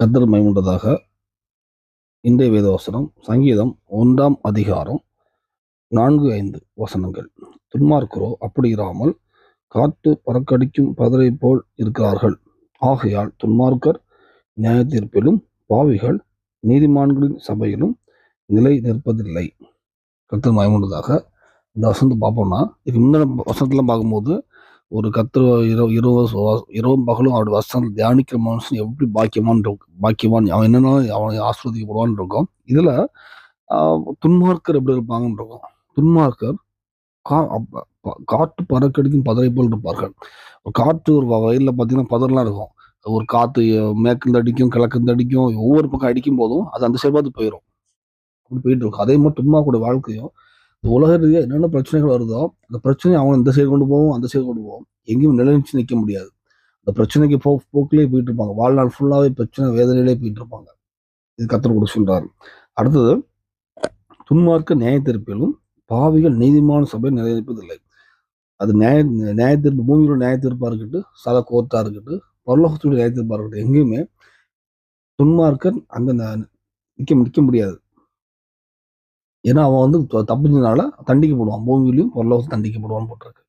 கத்தர் மைமுண்டதாக இன்றைய வேதவசனம் சங்கீதம் ஒன்றாம் அதிகாரம் நான்கு ஐந்து வசனங்கள். துன்மார்க்கரோ அப்படி இராமல் காற்று பறக்கடிக்கும் பதரை போல் இருக்கிறார்கள். ஆகையால் துன்மார்க்கர் நியாய தீர்ப்பிலும் பாவிகள் நீதிமான்களின் சபையிலும் நிலை நிற்பதில்லை. கத்தர் மயமுண்டதாக இந்த வசனத்தை பார்ப்போம்னா இதுக்கு முந்தின வசனத்தெலாம் பார்க்கும்போது ஒரு கத்திர இரவு இரவு இரவும் பகலும் அவருடைய வசனத்தை தியானிக்கிற மனுஷன் எப்படி பாக்கியமான் இருக்கும் பாக்கியமான் அவன் என்னென்ன அவனை ஆஸ்வதிக்கப்படுவான்னு இருக்கும். இதில் துன்மார்க்கர் எப்படி இருப்பாங்கன்னு இருக்கும். துன்மார்க்கர் கா காட்டு பறக்கடிக்கும் பதரை போல் இருப்பார்கள். காற்று ஒரு வ- பார்த்தீங்கன்னா பதறலாம் இருக்கும். ஒரு காற்று மேற்குந்து அடிக்கும் கிழக்குந்து அடிக்கும் ஒவ்வொரு பக்கம் அடிக்கும் போதும் அது அந்த சைடு பார்த்து போயிடும் அப்படி போயிட்டு இருக்கும். அதே மாதிரி துன்மார்க்கோட வாழ்க்கையும் உலக ரீதியாக என்னென்ன பிரச்சனைகள் வருதோ அந்த பிரச்சனையை அவங்க இந்த சைடு கொண்டு போவோம் அந்த சைடு கொண்டு போவோம். எங்கேயும் நிலைநிச்சு நிற்க முடியாது. அந்த பிரச்சனைக்கு போ போக்கிலே போயிட்டு இருப்பாங்க வாழ்நாள் ஃபுல்லாகவே பிரச்சனை வேதனையிலே போயிட்டு இருப்பாங்க இது கத்தர் கூட சொல்கிறார் அடுத்தது துன்மார்க்க நியாய தீர்ப்பிலும் பாவிகள் நீதிமான சபை நிறைவேற்பதில்லை அது நியாய நியாய தீர்ப்பு பூமியோட நியாய தீர்ப்பா இருக்கட்டும் சல கோர்ட்டாக இருக்கட்டும் பரலோகத்தோட நியாய இருக்கட்டும் எங்கேயுமே துன்மார்க்கன் அங்கே ந- நிற்க முடியாது. ஏன்னா அவன் வந்து த- தண்டிக்கப்படுவான் பூமியிலையும் பரலோகத்தில் தண்டிக்கப்படுவான்னு போட்டிருக்கு.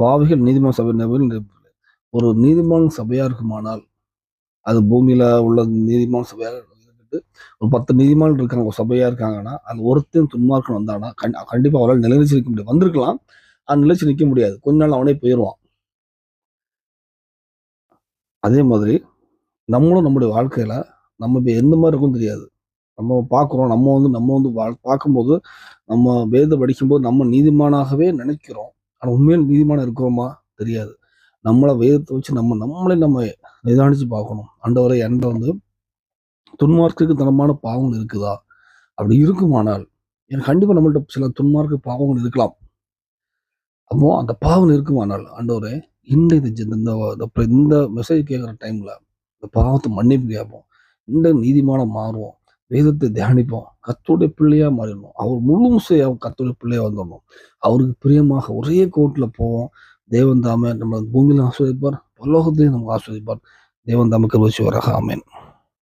பாவிகள் நீதிமன்ற சபை நபர்கள் ஒரு நீதிமன்ற சபையாக இருக்குமானால் அது பூமியில உள்ள நீதிமன்ற சபையாக இருந்துட்டு ஒரு பத்து நீதிமன்றம் இருக்காங்க ஒரு சபையாக இருக்காங்கன்னா அந்த ஒருத்தன் துன்மார்க்கன் வந்தானா கண் கண்டிப்பாக அவரால் நிலைநிச்சு நிற்க முடியாது. வந்திருக்கலாம். அது நிலைச்சு நிற்க முடியாது. கொஞ்ச நாள் அவனே போயிடுவான் அதே மாதிரி நம்மளும் நம்முடைய வாழ்க்கையில நம்ம இப்போ எந்த மாதிரி இருக்கும் தெரியாது. நம்ம பார்க்குறோம். நம்ம வந்து நம்ம வந்து வாழ்- பார்க்கும்போது நம்ம வேத படிக்கும்போது நம்ம நீதிமானாகவே நினைக்கிறோம். ஆனால் உண்மையில் நீதிமானம் இருக்கிறோமா? தெரியாது. நம்மளை வேதத்தை வச்சு நம்ம நம்மளே நம்ம நிதானிச்சு பார்க்கணும். அண்டவரை என்கிட்ட வந்து துன்மார்க்குக்கு தனமான பாவங்கள் இருக்குதா? அப்படி இருக்குமானால் எனக்கு கண்டிப்பாக நம்மள்ட்ட சில துன்மார்க்கு பாவங்கள் இருக்கலாம். அப்போ அந்த பாவம் இருக்குமானால் ஆண்டவரே இந்த இது இந்த இந்த- மெசேஜ் கேட்குற டைமில் இந்த பாவத்தை மன்னிப்பு கேட்போம். இந்த நீதிமான மாறுவோம். வேதத்தை தியானிப்போம். கத்தோடைய பிள்ளையா மாறிடணும். அவர் முழு முசையா கத்தோடைய பிள்ளையா வந்துடணும். அவருக்கு பிரியமாக ஒரே கோட்டில் போவோம். தேவன் தாமே நம்ம பூமியில ஆஸ்வதிப்பார் பல்லோகத்திலையும் நமக்கு ஆஸ்வதிப்பார் தேவன் தாமே கருவச்சி வராக ஆமேன்.